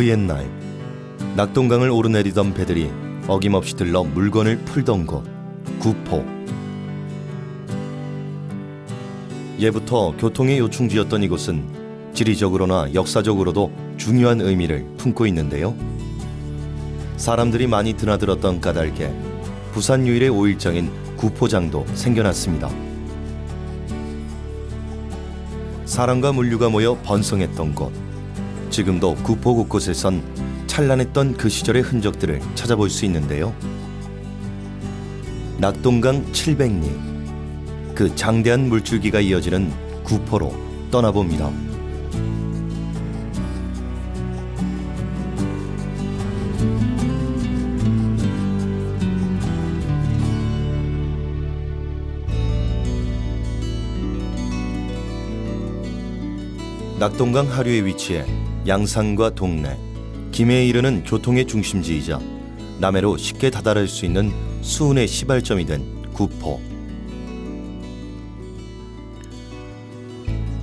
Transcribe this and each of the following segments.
그 옛날 낙동강을 오르내리던 배들이 어김없이 들러 물건을 풀던 곳 구포 예부터 교통의 요충지였던 이곳은 지리적으로나 역사적으로도 중요한 의미를 품고 있는데요. 사람들이 많이 드나들었던 까닭에 부산 유일의 오일장인 구포장도 생겨났습니다. 사람과 물류가 모여 번성했던 곳. 지금도 구포 곳곳에선 찬란했던 그 시절의 흔적들을 찾아볼 수 있는데요. 낙동강 700리. 그 장대한 물줄기가 이어지는 구포로 떠나봅니다. 낙동강 하류에 위치해 양산과 동래, 김해에 이르는 교통의 중심지이자 남해로 쉽게 다다를 수 있는 수운의 시발점이 된 구포.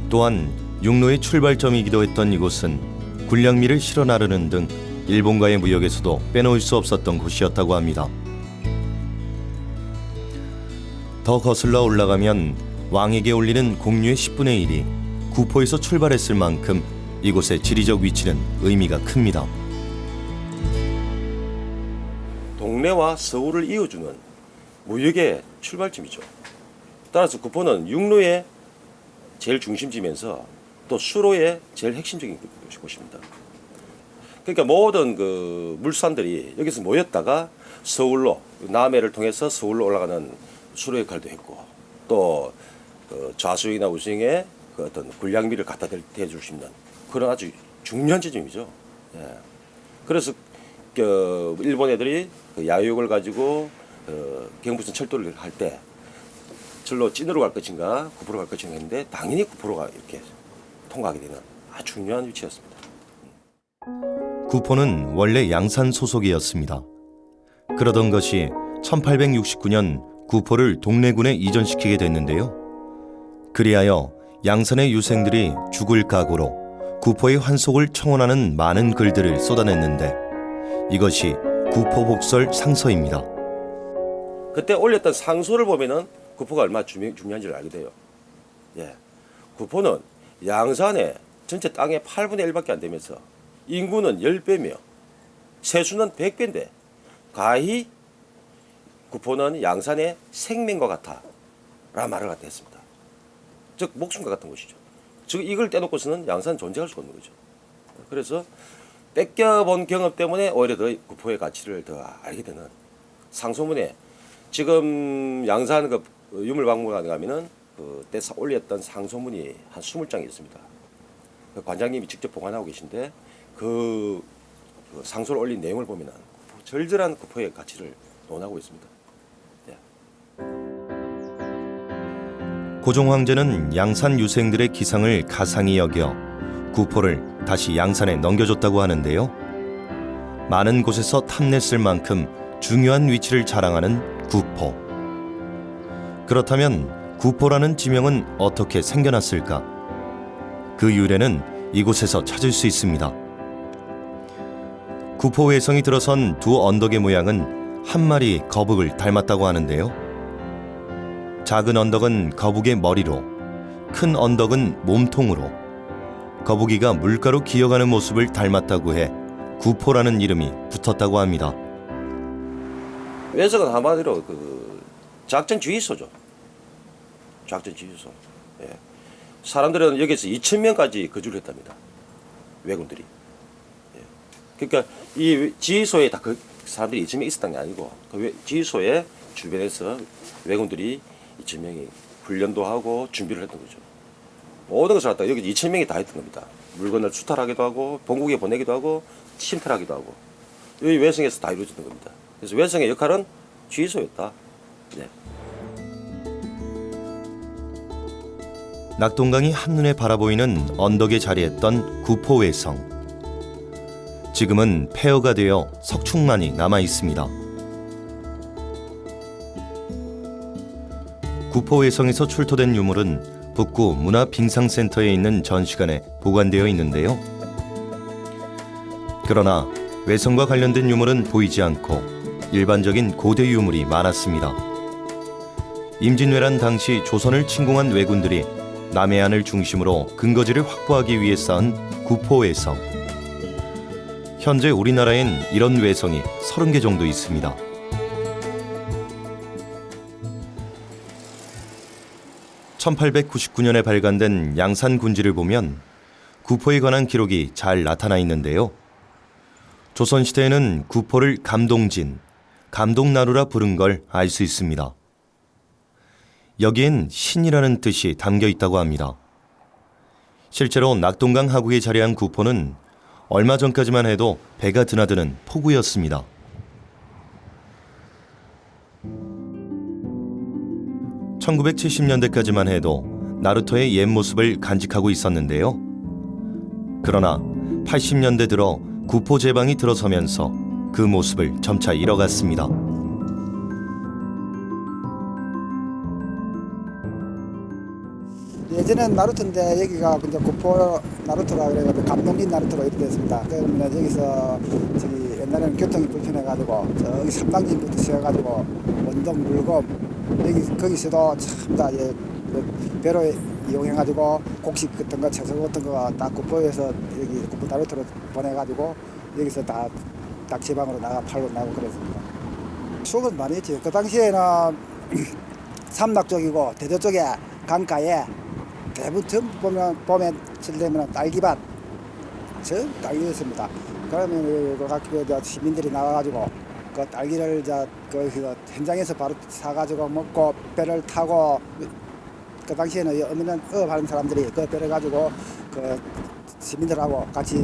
또한 육로의 출발점이기도 했던 이곳은 군량미를 실어 나르는 등 일본과의 무역에서도 빼놓을 수 없었던 곳이었다고 합니다. 더 거슬러 올라가면 왕에게 올리는 공유의 10분의 1이 구포에서 출발했을 만큼 이곳의 지리적 위치는 의미가 큽니다. 동네와 서울을 이어주는 무역의 출발점이죠. 따라서 구포는 육로의 제일 중심지면서 또 수로의 제일 핵심적인 곳입니다. 그러니까 모든 그 물산들이 여기서 모였다가 서울로 남해를 통해서 서울로 올라가는 수로 역할도 했고 또 그 좌수역이나 우수역에 그 어떤 군량미를 갖다 대줄 수 있는 그런 아주 중요한 지점이죠. 예. 그래서 그 일본 애들이 그 야유역을 가지고 어, 경부선 철도를 할때 절로 찐으로 갈 것인가 구포로 갈 것인가 했는데 당연히 구포로가 이렇게 통과하게 되는 아주 중요한 위치였습니다. 구포는 원래 양산 소속이었습니다. 그러던 것이 1869년 구포를 동래군에 이전시키게 됐는데요. 그리하여 양산의 유생들이 죽을 각오로 구포의 환속을 청원하는 많은 글들을 쏟아냈는데 이것이 구포 복설 상서입니다. 그때 올렸던 상소를 보면은 구포가 얼마나 중요, 중요한지를 알게 돼요. 예. 구포는 양산의 전체 땅의 8분의 1밖에 안 되면서 인구는 10배며 세수는 100배인데 가히 구포는 양산의 생명과 같아 라는 말을 갖다 했습니다. 즉 목숨과 같은 것이죠. 즉 이걸 떼놓고서는 양산은 존재할 수가 없는 거죠. 그래서 뺏겨본 경험 때문에 오히려 더 구포의 가치를 더 알게 되는 상소문에 지금 양산 그 유물박물관에 가면은 그때 사- 올렸던 상소문이 한 20장이 있습니다. 그 관장님이 직접 보관하고 계신데 그, 그 상소를 올린 내용을 보면은 절절한 구포의 가치를 논하고 있습니다. 고종 황제는 양산 유생들의 기상을 가상히 여겨 구포를 다시 양산에 넘겨줬다고 하는데요. 많은 곳에서 탐냈을 만큼 중요한 위치를 자랑하는 구포. 그렇다면 구포라는 지명은 어떻게 생겨났을까? 그 유래는 이곳에서 찾을 수 있습니다. 구포 외성이 들어선 두 언덕의 모양은 한 마리 거북을 닮았다고 하는데요. 작은 언덕은 거북의 머리로, 큰 언덕은 몸통으로, 거북이가 물가로 기어가는 모습을 닮았다고 해 구포라는 이름이 붙었다고 합니다. 외석은 한마디로 그 작전 주의소죠. 작전 주의소. 예. 사람들은 여기서 2천 명까지 거주를 했답니다. 왜군들이. 예. 그러니까 이 지휘소에 다 그 사람들이 2천 명 있었던 게 아니고 그 외- 지휘소의 주변에서 왜군들이 2천 명이 훈련도 하고 준비를 했던 거죠. 모든 것을 갖다 여기 2천 명이 다 했던 겁니다. 물건을 수탈하기도 하고 본국에 보내기도 하고 침탈하기도 하고 여기 외성에서 다 이루어지는 겁니다. 그래서 외성의 역할은 주의소였다. 네. 낙동강이 한눈에 바라보이는 언덕에 자리했던 구포외성. 지금은 폐허가 되어 석축만이 남아 있습니다. 구포외성에서 출토된 유물은 북구 문화빙상센터에 있는 전시관에 보관되어 있는데요. 그러나 외성과 관련된 유물은 보이지 않고 일반적인 고대 유물이 많았습니다. 임진왜란 당시 조선을 침공한 왜군들이 남해안을 중심으로 근거지를 확보하기 위해 쌓은 구포외성. 현재 우리나라엔 이런 외성이 30개 정도 있습니다. (1899년에) 발간된 양산 군지를 보면 구포에 관한 기록이 잘 나타나 있는데요. 조선시대에는 구포를 감동진, 감동나루라 부른 걸 알 수 있습니다. 여기엔 신이라는 뜻이 담겨 있다고 합니다. 실제로 낙동강 하구에 자리한 구포는 얼마 전까지만 해도 배가 드나드는 포구였습니다. (1970년대까지만) 해도 나루터의 옛 모습을 간직하고 있었는데요. 그러나 80년대 들어 구포 제방이 들어서면서 그 모습을 점차 잃어갔습니다. 예전엔 나루토인데 여기가 이제 구포 나루토라 그래가지고 감독린 나루토로 이렇게 됐습니다. 그러면 여기서 저기 옛날에는 교통이 불편해가지고 저기 삼당진부터 시작해가지고 원동 물검 여기 거기서도 참다 예, 그 배로 이용해가지고 곡식 같은 거 채소 같은 거다 구포에서 여기 구포 나루토로 보내가지고 여기서 다 낙지방으로 나가 팔고 나고 그랬습니다. 수억은 많이 했지. 그 당시에는 삼락 쪽이고 대저 쪽에 강가에 대부분 보면 봄에 칠되면 딸기밭 전 딸기였습니다. 그러면 그저 시민들이 나와가지고 그 딸기를 저그 현장에서 바로 사가지고 먹고 배를 타고 그 당시에는 어머니는 어업하는 사람들이 그 배를 가지고 그 시민들하고 같이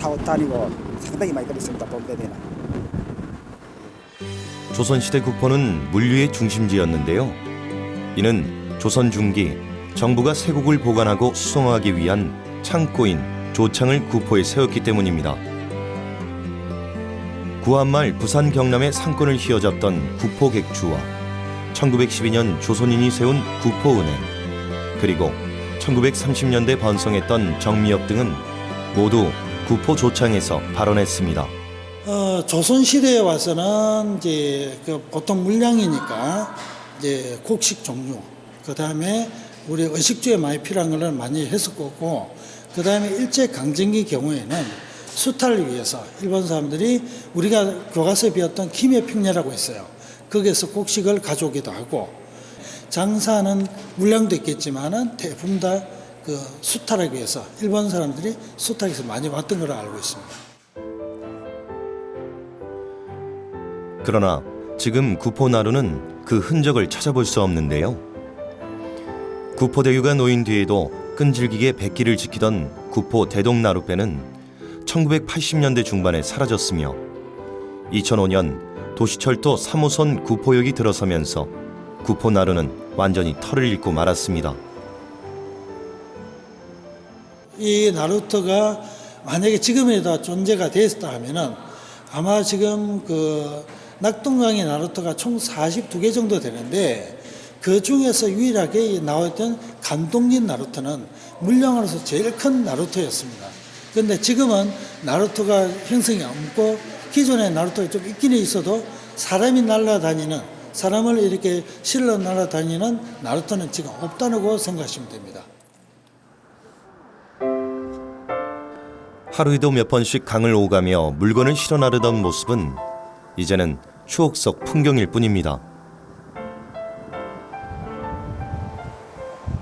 타고 다니고 상당히 많이 그랬습니다. 봄되면. 조선시대 국포는 물류의 중심지였는데요. 이는 조선 중기 정부가 세국을 보관하고 수송하기 위한 창고인 조창을 구포에 세웠기 때문입니다. 구한말 부산 경남의 상권을 휘어잡던 구포객주와 1912년 조선인이 세운 구포은행 그리고 1930년대 번성했던 정미역 등은 모두 구포 조창에서 발원했습니다. 어, 조선 시대에 와서는 이제 그 보통 물량이니까 이제 곡식 종류, 그 다음에 우리 의식주에 많이 필요한 거는 많이 했었고, 그 다음에 일제 강점기 경우에는 수탈을 위해서 일본 사람들이 우리가 교과서에 배웠던 김해 평야라고 있어요. 거기에서 곡식을 가져오기도 하고, 장사는 물량도 있겠지만은 대부분 다 그 수탈하기 위해서 일본 사람들이 수탈해서 많이 왔던 걸로 알고 있습니다. 그러나 지금 구포나루는 그 흔적을 찾아볼 수 없는데요. 구포대유가 놓인 뒤에도 끈질기게 백기를 지키던 구포 대동나루배는 1980년대 중반에 사라졌으며 2005년 도시철도 3호선 구포역이 들어서면서 구포나루는 완전히 털을 잃고 말았습니다. 이 나루토가 만약에 지금에도 존재가 됐다 하면은 아마 지금 그 낙동강의 나루토가 총 42개 정도 되는데 그 중에서 유일하게 나왔던 감동린 나루토는 물량으로서 제일 큰 나루토였습니다. 그런데 지금은 나루토가 형성이 없고 기존의 나루토가 좀 있기는 있어도 사람이 날아다니는 사람을 이렇게 실러 날아다니는 나루토는 지금 없다고 생각하시면 됩니다. 하루에도 몇 번씩 강을 오가며 물건을 실어 나르던 모습은 이제는 추억 속 풍경일 뿐입니다.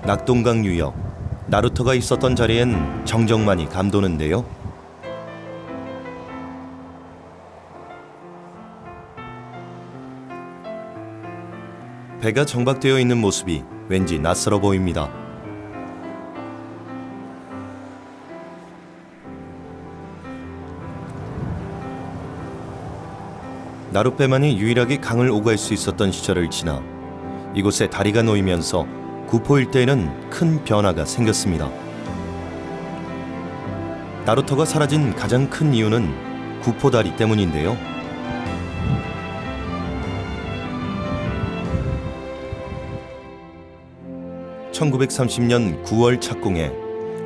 낙동강 유역 나루터가 있었던 자리엔 정적만이 감도는데요. 배가 정박되어 있는 모습이 왠지 낯설어 보입니다. 나룻배만이 유일하게 강을 오갈 수 있었던 시절을 지나 이곳에 다리가 놓이면서 구포 일대에는 큰 변화가 생겼습니다. 나루터가 사라진 가장 큰 이유는 구포다리 때문인데요. (1930년 9월 착공해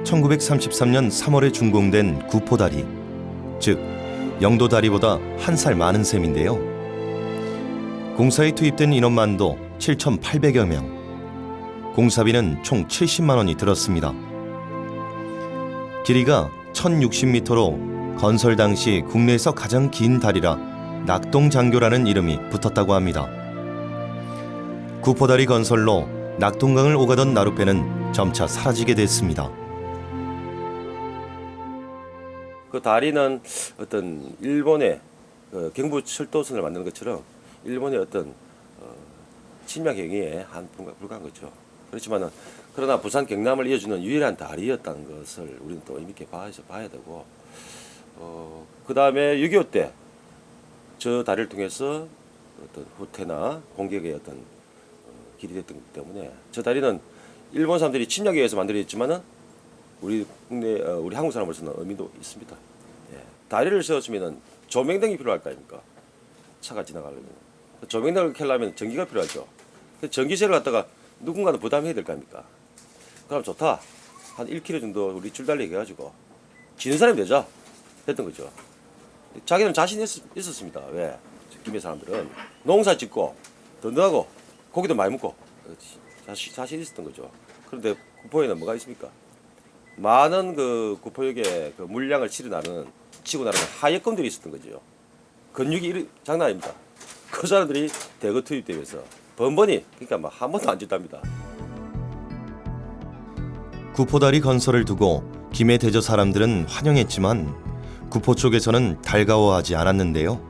1933년 3월에 준공된 구포다리 즉 영도 다리보다 한 살 많은 셈인데요. 공사에 투입된 인원만도 7,800여 명. 공사비는 총 70만 원이 들었습니다. 길이가 1,060m로 건설 당시 국내에서 가장 긴 다리라 낙동장교라는 이름이 붙었다고 합니다. 구포다리 건설로 낙동강을 오가던 나룻배는 점차 사라지게 됐습니다. 그 다리는 어떤 일본의 그 경부 철도선을 만드는 것처럼 일본의 어떤 어, 침략 행위에 한 불과, 불과한 거죠. 그렇지만은 그러나 부산 경남을 이어주는 유일한 다리였다는 것을 우리는 또 의미 있게 봐야, 봐야 되고 어, 그 다음에 6.25 때 저 다리를 통해서 어떤 후퇴나 공격의 어떤 어, 길이 됐기 때문에 저 다리는 일본 사람들이 침략에 의해서 만들어졌지만은 우리 국내 어, 우리 한국 사람으로서는 의미도 있습니다. 예. 다리를 세웠으면은 조명등이 필요할 거 아닙니까? 차가 지나가려면 그 조명등을 켜려면 전기가 필요하죠. 그 전기세를 갖다가 누군가는 부담해야 될 거 아닙니까? 그럼 좋다. 한 1km 정도 우리 줄 달리게 해가지고 지는 사람이 되자 했던 거죠. 자기는 자신 있, 있었습니다. 왜? 김해 사람들은 농사 짓고 든든하고 고기도 많이 먹고 자신, 자신 있었던 거죠. 그런데 구포에는 뭐가 있습니까? 많은 그 구포역에 그 물량을 치고 나는 치고 나르는 하역검들이 있었던 거죠. 근육이 장난 아닙니다. 그 사람들이 대거 투입되면서 번번이 그러니까 막 한 번도 안 짓답니다. 구포다리 건설을 두고 김해 대저 사람들은 환영했지만 구포 쪽에서는 달가워하지 않았는데요.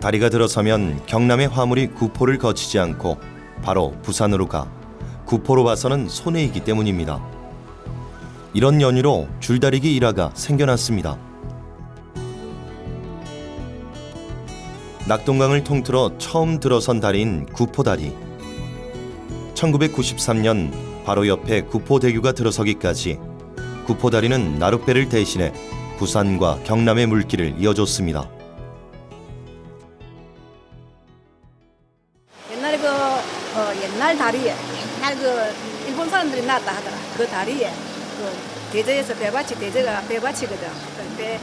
다리가 들어서면 경남의 화물이 구포를 거치지 않고 바로 부산으로 가 구포로 봐서는 손해이기 때문입니다. 이런 연유로 줄다리기 일화가 생겨났습니다. 낙동강을 통틀어 처음 들어선 다리인 구포다리. 1993년 바로 옆에 구포대교가 들어서기까지 구포다리는 나룻배를 대신해 부산과 경남의 물길을 이어줬습니다. 옛날에 그 어, 옛날 다리에 옛날 그 일본 사람들이 놨다 하더라. 그 다리에 그 대저에서 배받치 대저가 배받치거든. 그배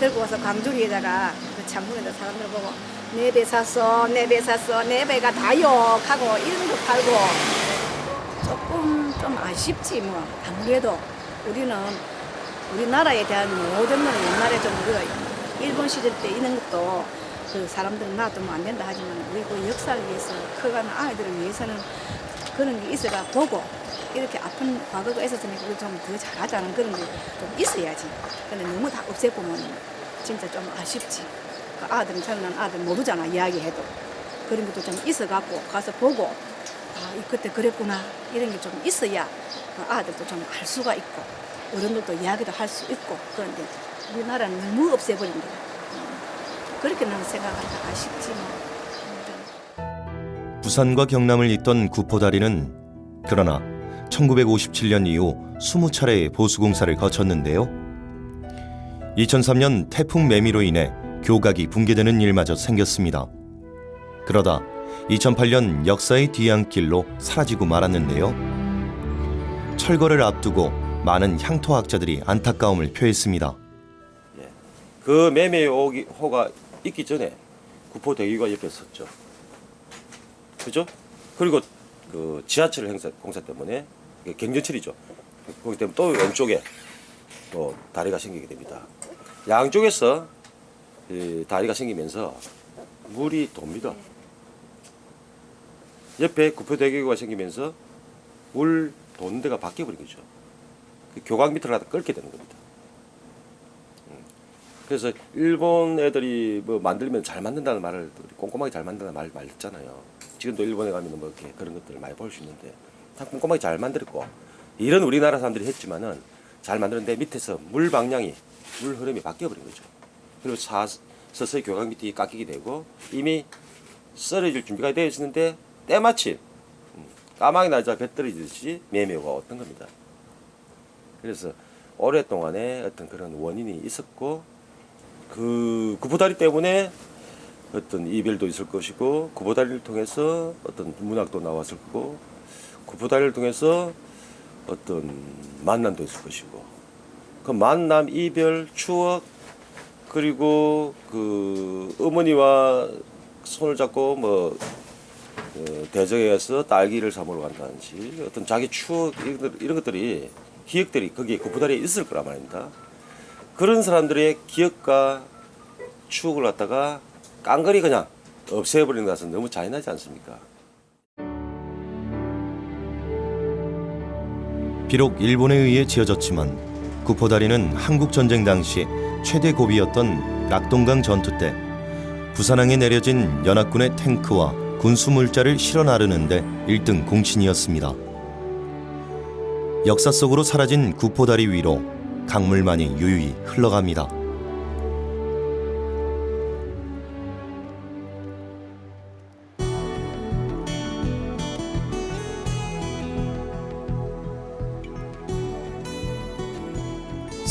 들고 와서 광주리에다가 그 창문에다 사람들 보고 내배 샀어, 내배 샀어, 내 배가 다요 하고 이런 거 팔고 조금 좀 아쉽지 뭐 아무래도 우리는 우리나라에 대한 모든 걸 옛날에 좀 우리가 일본 시절 때 이런 것도 그 사람들은 놔두면 안 된다 하지만 우리 그 역사를 위해서 커가는 아이들을 위해서는 그런 게 있어가 보고 이렇게 아픈 과거가 있었으니까 우리 좀 더 잘하자는 그런 게 좀 있어야지. 근데 너무 다 없애보면 진짜 좀 아쉽지. 그 아들은 저는 아들 모르잖아 이야기해도 그런 것도 좀 있어갖고 가서 보고 아, 이 그때 그랬구나 이런 게 좀 있어야 그 아들도 좀 알 수가 있고 어른들도 이야기도 할 수 있고 그런데 우리나라는 너무 없애버린 거야. 음. 그렇게 나는 생각하니까 아쉽지 뭐. 음, 좀. 부산과 경남을 잇던 구포다리는 그러나 1957년 이후 20차례의 보수공사를 거쳤는데요. 2003년 태풍 매미로 인해 교각이 붕괴되는 일마저 생겼습니다. 그러다 2008년 역사의 뒤안길로 사라지고 말았는데요. 철거를 앞두고 많은 향토학자들이 안타까움을 표했습니다. 그 매매 호가 있기 전에 구포 대기가 옆에 섰죠. 그죠? 그리고 그 지하철 행사 공사 때문에 경전철이죠. 거기 때문에 또 왼쪽에 또 다리가 생기게 됩니다. 양쪽에서 이 다리가 생기면서 물이 돕니다. 옆에 구포 대교가 생기면서 물 도는 데가 바뀌어 버린 거죠. 그 교각 밑으로 하다 끓게 되는 겁니다. 그래서 일본 애들이 뭐 만들면 잘 만든다는 말을 꼼꼼하게 잘 만든다는 말, 말 듣잖아요. 지금도 일본에 가면 뭐 이렇게 그런 것들을 많이 볼 수 있는데 참 꼼꼼하게 잘 만들었고 이런 우리나라 사람들이 했지만은 잘 만드는데 밑에서 물 방향이 물 흐름이 바뀌어 버린 거죠. 그리고 사, 서서히 교각 밑이 깎이게 되고 이미 썰어질 준비가 되어 있었는데 때마침 음, 까마귀 날짜 배 떨어지듯이 매매가 어떤 겁니다. 그래서 오랫동안에 어떤 그런 원인이 있었고 그 구보다리 때문에 어떤 이별도 있을 것이고 구보다리를 통해서 어떤 문학도 나왔을 거고 구보다리를 통해서 어떤 만남도 있을 것이고 그 만남 이별 추억 그리고 그 어머니와 손을 잡고 뭐 어, 대저에서 딸기를 사 먹으러 간다든지 어떤 자기 추억 이런 것들- 이런 것들이 기억들이 거기에 구포다리에 있을 거란 말입니다. 그런 사람들의 기억과 추억을 갖다가 깡그리 그냥 없애버리는 것은 너무 잔인하지 않습니까? 비록 일본에 의해 지어졌지만 구포다리는 한국 전쟁 당시 최대 고비였던 낙동강 전투 때 부산항에 내려진 연합군의 탱크와 군수 물자를 실어 나르는데 1등 공신이었습니다. 역사 속으로 사라진 구포다리 위로 강물만이 유유히 흘러갑니다.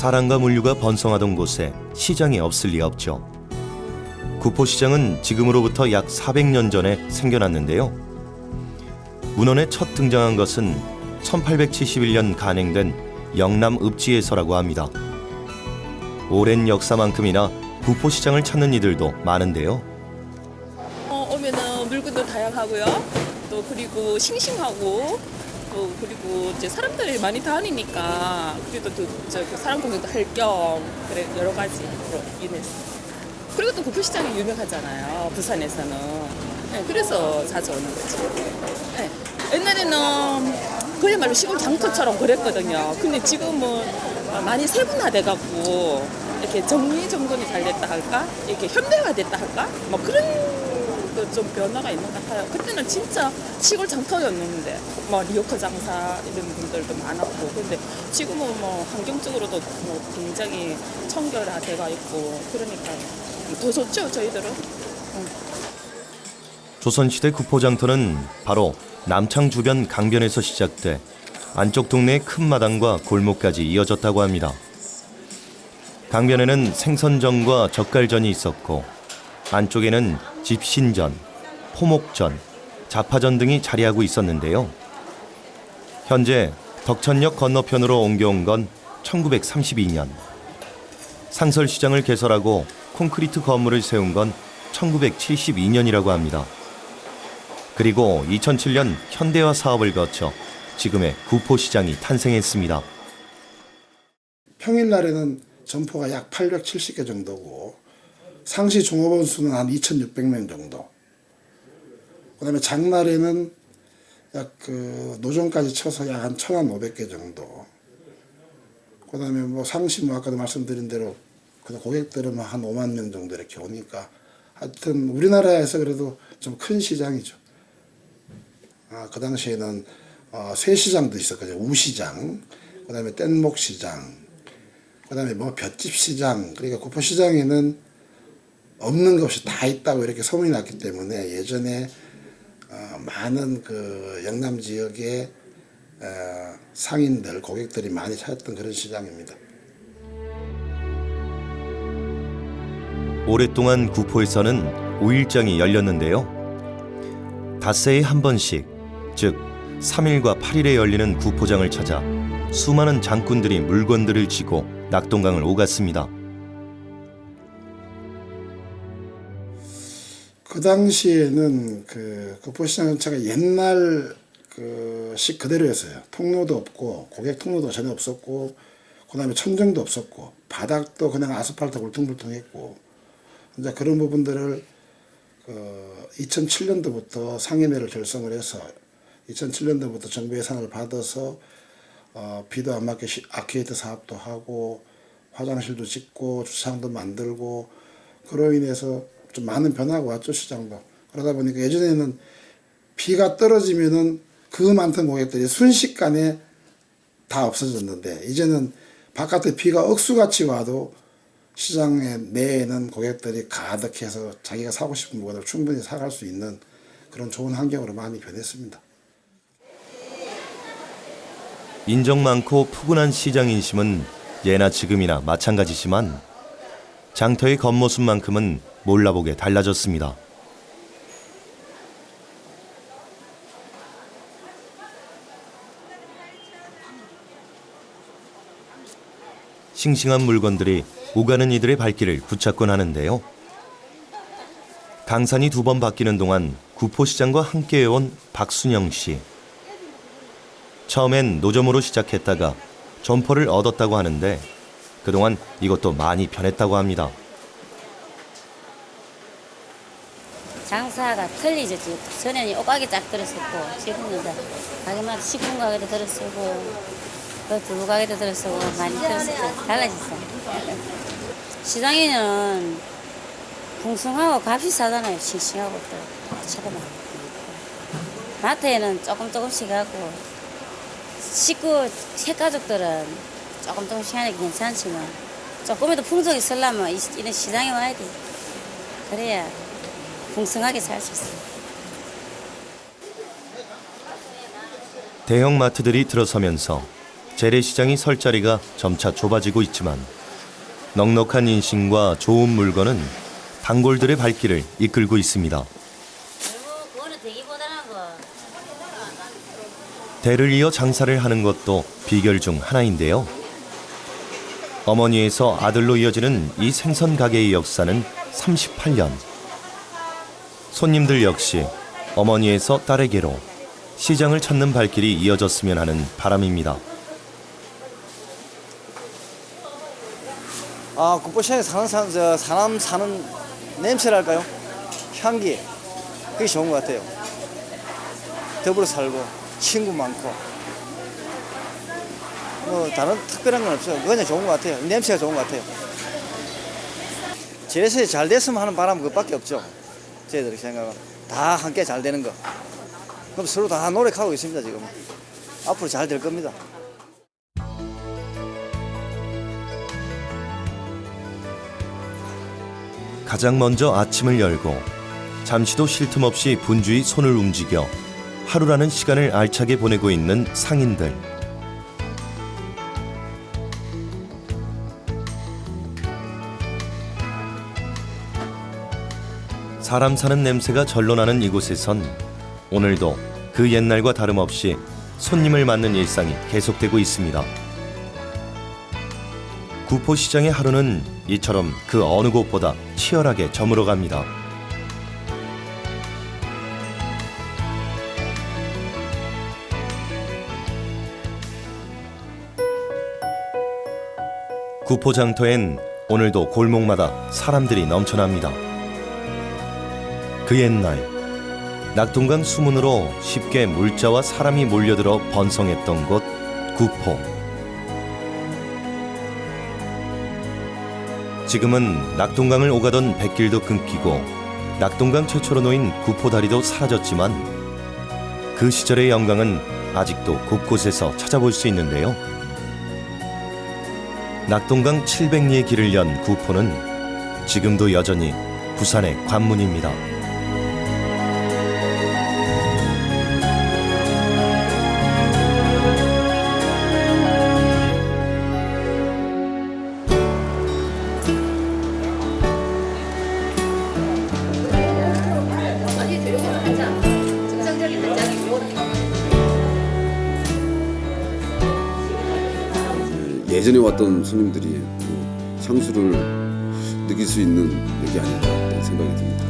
사랑과 물류가 번성하던 곳에 시장이 없을 리 없죠. 구포시장은 지금으로부터 약 400년 전에 생겨났는데요. 문헌에 첫 등장한 것은 1871년 간행된 영남 읍지에서라고 합니다. 오랜 역사만큼이나 구포시장을 찾는 이들도 많은데요. 어, 오면은 물건도 다양하고요. 또 그리고 싱싱하고 또 그리고 이제 사람들이 많이 다니니까 그래도 또 저, 그 사람 구경도 할 겸 그래 여러 가지로 인해서 그리고 또 구포시장이 유명하잖아요. 부산에서는 네, 그래서 자주 오는 거죠. 네. 옛날에는 그야말로 시골 장터처럼 그랬거든요. 근데 지금은 많이 세분화돼 갖고 이렇게 정리정돈이 잘 됐다 할까? 이렇게 현대화됐다 할까? 뭐 그런 그 좀 변화가 있는 것 같아요. 그때는 진짜 시골 장터였는데 뭐 리어커 장사 이런 분들도 많았고 근데 지금은 뭐 환경적으로도 뭐 굉장히 청결화돼가 있고 그러니까 더 좋죠 저희들은. 조선시대 구포장터는 바로 남창 주변 강변에서 시작돼 안쪽 동네의 큰 마당과 골목까지 이어졌다고 합니다. 강변에는 생선전과 젓갈전이 있었고 안쪽에는 집신전, 포목전, 자파전 등이 자리하고 있었는데요. 현재 덕천역 건너편으로 옮겨온 건 1932년. 상설시장을 개설하고 콘크리트 건물을 세운 건 1972년이라고 합니다. 그리고 2007년 현대화 사업을 거쳐 지금의 구포시장이 탄생했습니다. 평일날에는 점포가 약 870개 정도고 상시 종업원 수는 한 2,600명 정도. 그 다음에 장날에는 약 그 노점까지 쳐서 약 한 1,500개 정도. 그 다음에 뭐 상시 뭐 아까도 말씀드린 대로 그 고객들은 뭐한 5만 명 정도 이렇게 오니까 하여튼 우리나라에서 그래도 좀 큰 시장이죠. 아, 그 당시에는 어, 새 시장도 있었거든요. 우시장, 그 다음에 뗏목 시장, 그 다음에 뭐 볏짚 시장, 그러니까 구포 시장에는 없는 것이 다 있다고 이렇게 소문이 났기 때문에 예전에 어, 많은 그 영남 지역의 어, 상인들, 고객들이 많이 찾았던 그런 시장입니다. 오랫동안 구포에서는 5일장이 열렸는데요. 닷새에 한 번씩, 즉 3일과 8일에 열리는 구포장을 찾아 수많은 장꾼들이 물건들을 지고 낙동강을 오갔습니다. 그 당시에는 그 구포시장 전체가 옛날 그식 그대로였어요. 통로도 없고 고객 통로도 전혀 없었고 그 다음에 천정도 없었고 바닥도 그냥 아스팔트 울퉁불퉁했고 이제 그런 부분들을 그 2007년도부터 상임회를 결성을 해서 2007년도부터 정부 예산을 받아서 어, 비도 안 맞게 시- 아케이드 사업도 하고 화장실도 짓고 주차장도 만들고 그로 인해서 좀 많은 변화가 왔죠 시장도 그러다 보니까 예전에는 비가 떨어지면은 그 많던 고객들이 순식간에 다 없어졌는데 이제는 바깥에 비가 억수같이 와도 시장의 내에는 고객들이 가득해서 자기가 사고 싶은 물건을 충분히 사갈 수 있는 그런 좋은 환경으로 많이 변했습니다. 인정 많고 푸근한 시장 인심은 예나 지금이나 마찬가지지만 장터의 겉모습만큼은 몰라보게 달라졌습니다. 싱싱한 물건들이 오가는 이들의 발길을 붙잡곤 하는데요. 강산이 두 번 바뀌는 동안 구포시장과 함께해온 박순영 씨. 처음엔 노점으로 시작했다가 점포를 얻었다고 하는데 그동안 이것도 많이 변했다고 합니다. 장사가 틀리죠. 지금. 전에는 옷가게 쫙 들었었고 지금은 가게마다 식품 가게도 들었쓰고 그 두부 가게도 들었쓰고 많이 들었었죠. 달라졌어요. 시장에는 풍성하고 값이 싸잖아요. 싱싱하고 또 차가만. 마트에는 조금 조금씩 하고 식구 핵가족들은 조금 조금씩 하니까 괜찮지만 조금이라도 풍성이 쓰려면 이- 이런 시장에 와야 돼. 그래야 풍성하게 살 수 있어요. 대형 마트들이 들어서면서 재래시장이 설 자리가 점차 좁아지고 있지만 넉넉한 인심과 좋은 물건은 단골들의 발길을 이끌고 있습니다. 대를 이어 장사를 하는 것도 비결 중 하나인데요. 어머니에서 아들로 이어지는 이 생선 가게의 역사는 38년. 손님들 역시 어머니에서 딸에게로 시장을 찾는 발길이 이어졌으면 하는 바람입니다. 아, 국보시장에 사는 사람, 저 사람 사는 냄새랄까요? 향기. 그게 좋은 것 같아요. 더불어 살고, 친구 많고. 뭐, 다른 특별한 건 없어요. 그냥 좋은 것 같아요. 냄새가 좋은 것 같아요. 제세에 잘 됐으면 하는 바람 그것밖에 없죠. 저희들이 생각은. 다 함께 잘 되는 거. 그럼 서로 다 노력하고 있습니다, 지금. 앞으로 잘 될 겁니다. 가장 먼저 아침을 열고 잠시도 쉴 틈 없이 분주히 손을 움직여 하루라는 시간을 알차게 보내고 있는 상인들. 사람 사는 냄새가 절로 나는 이곳에선 오늘도 그 옛날과 다름없이 손님을 맞는 일상이 계속되고 있습니다. 구포시장의 하루는 이처럼 그 어느 곳보다 치열하게 저물어 갑니다. 구포장터엔 오늘도 골목마다 사람들이 넘쳐납니다. 그 옛날 낙동강 수문으로 쉽게 물자와 사람이 몰려들어 번성했던 곳 구포. 지금은 낙동강을 오가던 백길도 끊기고 낙동강 최초로 놓인 구포다리도 사라졌지만 그 시절의 영광은 아직도 곳곳에서 찾아볼 수 있는데요. 낙동강 700리의 길을 연 구포는 지금도 여전히 부산의 관문입니다. 예전에 왔던 손님들이 또 향수를 느낄 수 있는 여기 아닌가 생각이 듭니다.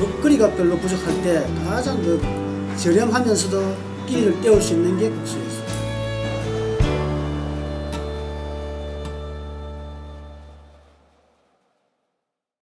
먹거리가 별로 부족할 때 가장 그 저렴하면서도 끼니를 때울 수 있는 게 국수예요.